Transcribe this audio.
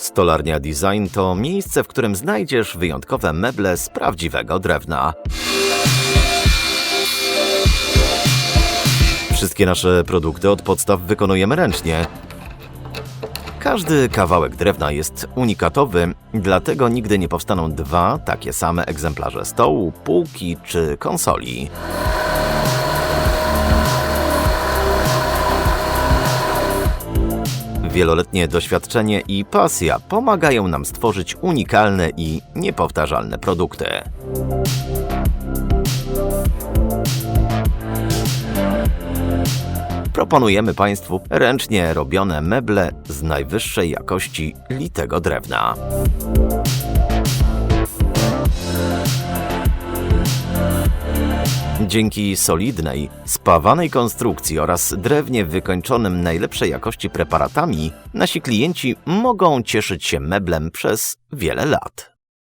Stolarnia Design to miejsce, w którym znajdziesz wyjątkowe meble z prawdziwego drewna. Wszystkie nasze produkty od podstaw wykonujemy ręcznie. Każdy kawałek drewna jest unikatowy, dlatego nigdy nie powstaną dwa takie same egzemplarze stołu, półki czy konsoli. Wieloletnie doświadczenie i pasja pomagają nam stworzyć unikalne i niepowtarzalne produkty. Proponujemy Państwu ręcznie robione meble z najwyższej jakości litego drewna. Dzięki solidnej, spawanej konstrukcji oraz drewnie wykończonym najlepszej jakości preparatami, nasi klienci mogą cieszyć się meblem przez wiele lat.